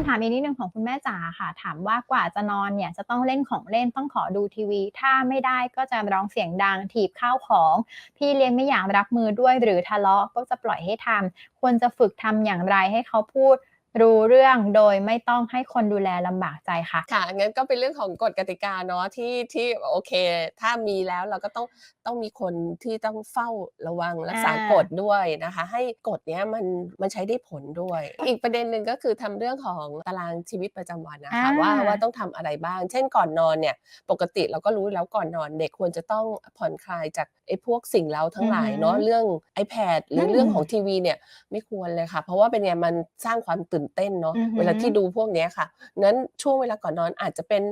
ำถามอีกนิดนึงของคุณแม่จ๋าค่ะ ถามว่ากว่าจะนอนเนี่ยจะต้องเล่นของเล่นต้องขอดูทีวี ถ้าไม่ได้ก็จะร้องเสียงดังถีบข้าวของ พี่เลี้ยงไม่อยากรับมือด้วยหรือทะเลาะก็จะปล่อยให้ทำควรจะฝึกทำอย่างไรให้เขาพูด รู้เรื่องโดยไม่ต้องให้คนดูแลลำบากใจค่ะ ค่ะงั้นก็เป็นเรื่องของกฎกติกาเนาะที่ที่โอเค ถ้ามีแล้วเราก็ต้องต้องมีคนที่ต้องเฝ้าระวังรักษาอ่ากฎด้วยนะคะ ให้กฎเนี้ยมันมันใช้ได้ผลด้วย อีกประเด็นหนึ่งก็คือทำเรื่องของตารางชีวิตประจำวันนะคะอ่าว่าว่าต้องทำอะไรบ้าง เช่นก่อนนอนเนี่ยปกติเราก็รู้แล้วก่อนนอนเด็กควรจะต้องผ่อนคลายจากไอ้พวกสิ่งเร้าทั้งหลายเนาะเรื่อง iPad หรือเรื่องของทีวีเนี่ยไม่ควรเลยค่ะ เพราะว่าเป็นไงมันสร้างความตื่นเต้นเนาะอือหือเวลาที่ดูพวกเนี้ยค่ะนั้นช่วงเวลาก่อนนอนอาจจะเป็น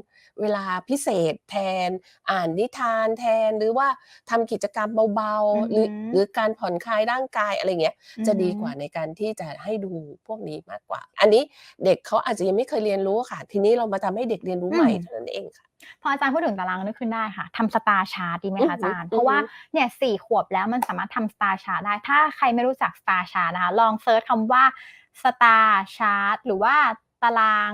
เวลาพิเศษแทน อ่านนิทานแทนหรือว่าทำกิจกรรมเบาอือๆหรือหือหรือการผ่อนคลายร่างกายอะไรเงี้ยจะดีกว่าในการที่จะให้ดูพวกนี้มากกว่า อันนี้เด็กเขาอาจจะยังไม่เคยเรียนรู้ค่ะ ทีนี้เรามาทำให้เด็กเรียนรู้ใหม่อืมเท่านั้นเองค่ะพออาจารย์พูดถึงตารางนึกขึ้นได้ค่ะทำสตาร์ชาร์ตดีไหมอือคะฮึอาจารย์อือฮึเพราะว่าเนี่ยสี่ขวบแล้วมันสามารถทำสตาร์ชาร์ตได้ ถ้าใครไม่รู้จักสตาร์ชาร์ตนะคะ ลองเซิร์ชคำว่า สตาร์ชาร์ตหรือว่าตาราง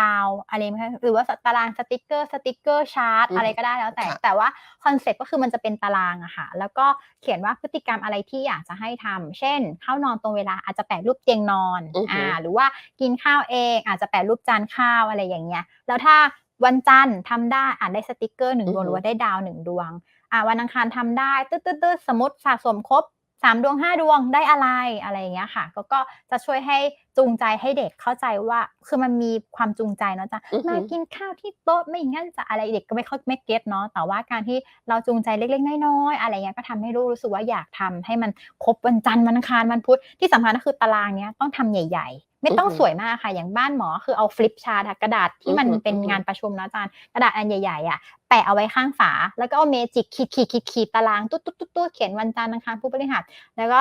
ดาวอะไรไหมคะหรือว่าตารางสติกเกอร์สติกเกอร์ชาร์ตอืมอะไรก็ได้แล้วแต่ค่ะแต่ว่าคอนเซ็ปต์ก็คือมันจะเป็นตารางอะค่ะ แล้วก็เขียนว่าพฤติกรรมอะไรที่อยากจะให้ทำเช่นเข้านอนตรงเวลาอาจจะแปะรูปเตียงนอนอือฮึอ่าหรือว่ากินข้าวเองอาจจะแปะรูปจานข้าวอะไรอย่างเงี้ย แล้วถ้าวันจันทร์ทำได้อ่านได้สติกเกอร์หนึ่งอือดวงฮึหรือว่าได้ดาวหนึ่งดวงอ่าวันอังคารทำได้ตึ๊ดตึ๊ดตึ๊ดสมมติสะสมครบ สามดวงห้าดวงได้อะไรอะไรอย่างเงี้ยค่ะ ก็ก็จะช่วยให้จูงใจให้เด็กเข้าใจว่า คือมันมีความจูงใจเนาะจ๊ะอือฮึมากินข้าวที่โต๊ะไม่งั้นจะอะไรเด็กก็ไม่เข้าไม่เก็ตเนาะแต่ว่าการที่เราจูงใจเล็กๆน้อยๆอะไรเงี้ยก็ทำให้ลูกรู้สึกว่าอยากทำให้มันครบวันจันทร์วันอังคารวันพุธที่สำคัญก็คือตารางเนี้ยต้องทำใหญ่ ๆ ไม่ต้องอือฮึสวยมากค่ะ อย่างบ้านหมอคือเอาฟลิปชาร์ตอะกระดาษที่มันอือฮึเป็นอือฮึงานประชุมนะอาจารย์กระดาษอันใหญ่ๆอะแปะเอาไว้ข้างฝา แล้วก็เอาเมจิกขีดขีดขีดขีดตารางตุ๊ดตุ๊ดตุ๊ดตุ๊ดเขียนวันจันทร์อังคารผู้บริหารแล้วก็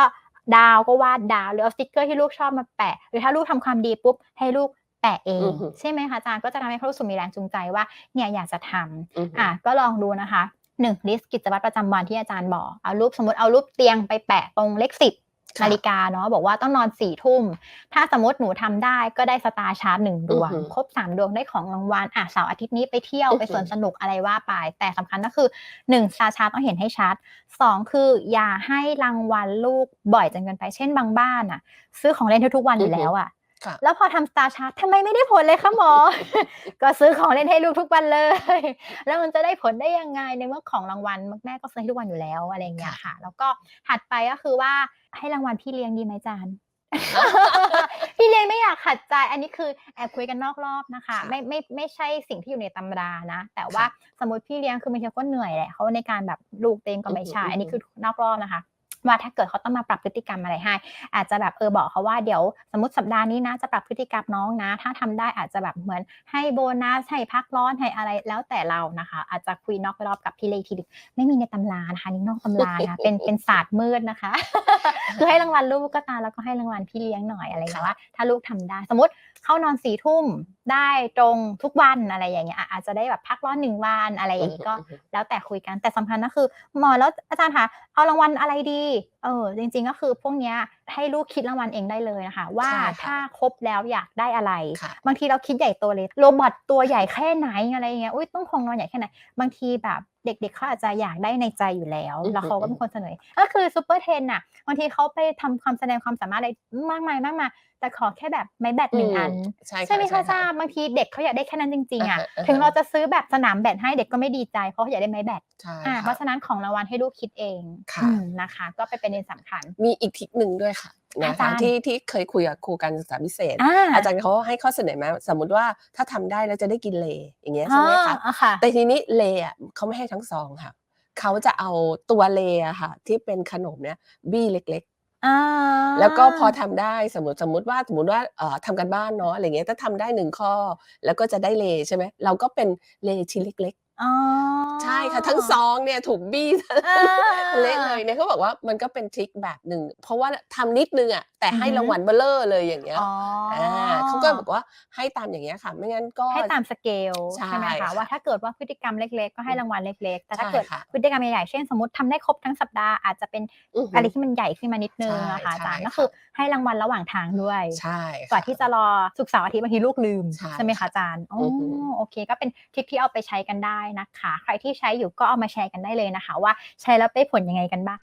ดาวก็วาดดาวหรือเอาสติกเกอร์ที่ลูกชอบมาแปะ หรือถ้าลูกทำความดีปุ๊บให้ลูกแปะเองอือฮึใช่ไหมคะอาจารย์ก็จะทำให้เขารู้สึกมีแรงจูงใจว่าเนี่ยอยากจะทำอือฮึอะก็ลองดูนะคะหนึ่งลิสต์กิจวัตรประจำวันที่อาจารย์บอกเอารูปสมมติเอารูปเตียงไปแปะตรงเลขสิบค่ะ นาฬิกาเนาะบอกว่าต้องนอนสี่ทุ่ม ถ้าสมมติหนูทำได้ก็ได้สตาร์ชาร์ตหนึ่งดวงอือหือครบสามดวงได้ของรางวัลอะเสาร์อาทิตย์นี้ไปเที่ยวอือหืไปอสวนสนุกอะไรว่าไป แต่สำคัญก็คือหนึ่งสตาร์ชาร์ตต้องเห็นให้ชัดสองคืออย่าให้รางวัลลูกบ่อยจนเกินไปเช่นบางบ้านอะ ซื้อของเล่นทุกๆวันอยู่แล้วอะค่ะ แล้วพอทำสตาร์ชาร์ตทำไมไม่ได้ผลเลยคะหมอ ก็ซื้อของเล่นให้ลูกทุกวันเลย แล้วมันจะได้ผลได้ยังไงในเมื่อของรางวัลแม่ก็ซื้อให้ทุกวันอยู่แล้วอะไรอย่างเงี้ยค่ะ แล้วก็ถัดไปก็คือว่าให้รางวัลพี่เลี้ยงดีไหมจานพี่เลี้ยงไม่อยากขัดใจ อันนี้คือแอบคุยกันนอกรอบนะคะค่ะไม่ไม่ไม่ใช่สิ่งที่อยู่ในตำรานะ แต่ว่าสมมติพี่เลี้ยงคือบางทีเขาก็เหนื่อยแหละเขาในการแบบลูกเต็มก็ไม่ใช่อือฮึอันนี้คือนอกรอบนะคะ ว่าถ้าเกิดเขาต้องมาปรับพฤติกรรมอะไรให้ อาจจะแบบเออบอกเขาว่าเดี๋ยวสมมติสัปดาห์นี้นะจะปรับพฤติกรรมน้องนะ ถ้าทำได้อาจจะแบบเหมือนให้โบนัสให้พักร้อนให้อะไรแล้วแต่เรานะคะ อาจจะคุยนอกรอบกับพี่เลขทีดึกไม่มีในตำรานะคะนี่นอกตำรานะคะเป็นเป็นศาสตร์มืดนะคะคือให้รางวัลลูกก็ตามแล้วก็ให้รางวัลพี่เลี้ยงหน่อยอะไรอย่างเงี้ยว่าถ้าลูกทำได้สมมติเข้านอนสี่ทุ่มได้ตรงทุกวันอะไรอย่างเงี้ยอะอาจจะได้แบบพักร้อนหนึ่งวันอะไรอย่างงี้ก็อือฮึแล้วแต่คุยกันแต่สำคัญก็คือหมอแล้วอาจารย์คะเอารางวัลอะไรดี see เออจริงๆก็คือพวกเนี้ยให้ลูกคิดรางวัลเองได้เลยนะคะ ว่าใช่ค่ะถ้าครบแล้วอยากได้อะไรค่ะบางทีเราคิดใหญ่โตเลยโรบอทตัวใหญ่แค่ไหนอะไรอย่างเงี้ยอุ้ยต้องคงนอนใหญ่แค่ไหน บางทีแบบเด็กๆเขาอาจจะอยากได้ในใจอยู่แล้วอือฮึแล้วเขาก็เป็นคนเสนอก็คือซูเปอร์เทนน่ะบางทีเขาไปทำความแสดงความสามารถอะไรมากมายมากมายแต่ขอแค่แบบไม้แบตหนึ่งอัน ใช่ใช่ไหมใช่คะอาจารย์บางทีเด็กเขาอยากได้แค่นั้นจริงๆอะอ่าฮะอ่าฮะถึงเราจะซื้อแบบสนามแบดให้เด็กก็ไม่ดีใจเพราะเขาอยากได้ไม้แบดใช่อ่าเพค่ะราะฉะนั้นของรางวัลให้ลูกคิดเองค่ะอืมนะคะ ก็ไปเป็นเรื่องสำคัญ มีอีกทริคหนึ่งด้วยค่ะนะอาจาคะรย์ที่ที่เคยคุยกับครูการศึกษาพิเศษอ่าอาจารย์เขาให้ข้อเสนอมาสมมติว่าถ้าทำได้แล้วจะได้กินเลอย่างเงี้ยใช่ไหมคะอ่าค่ะแต่ทีนี้เลอะเขาไม่ให้ทั้งสองค่ะเขาจะเอาตัวเลอะค่ะ ที่เป็นขนมเนี้ยบี้เล็กอ่าๆแล้วก็พอทำได้สมมติสมมติว่าสมมติว่าเอ่อทำกันบ้านเนาะอะไรเงี้ยถ้าทำได้หนึ่งข้อ แล้วก็จะได้เลใช่ไหมเราก็เป็นเลชิ้นเล็ก อ๋อใช่ค่ะทั้งซองเนี่ยถูกบี้เออเละเลยเนี่ยเขาบอกว่ามันก็เป็นทริกแบบหนึ่งเพราะว่าทำนิดนึงอะแต่ให้อือฮึรางวัลเบลเลอร์เลยอย่างเงี้ยอ๋ออาเขาก็บอกว่าให้ตามอย่างเงี้ยค่ะ ไม่งั้นก็ให้ตามสเกลใช่ใช่ไหมคะค่ะว่าถ้าเกิดว่าพฤติกรรมเล็กๆ ก็ให้รางวัลเล็กๆ แต่ถ้าใช่เกิดค่ะพฤติกรรมใหญ่ๆเช่นสมมติทำได้ครบทั้งสัปดาห์อาจจะเป็นอือฮึอะไรที่มันใหญ่ขึ้นมานิดนึงใช่นะคะอาจารย์ใช่ก็คือให้รางวัลระหว่างทางด้วยใช่กว่าค่ที่จะรอสุกร์เสาร์อาทิตย์บางทีลูกลืมใช่ไหมค่ะคะอาจารย์อ๋ออือฮึโอเคก็เป็นทริคที่เอาไปใช้กันได้นะคะ ใครที่ใช้อยู่ก็เอามาแชร์กันได้เลยนะคะ ว่าใช้แล้วได้ผลยังไงกันบ้าง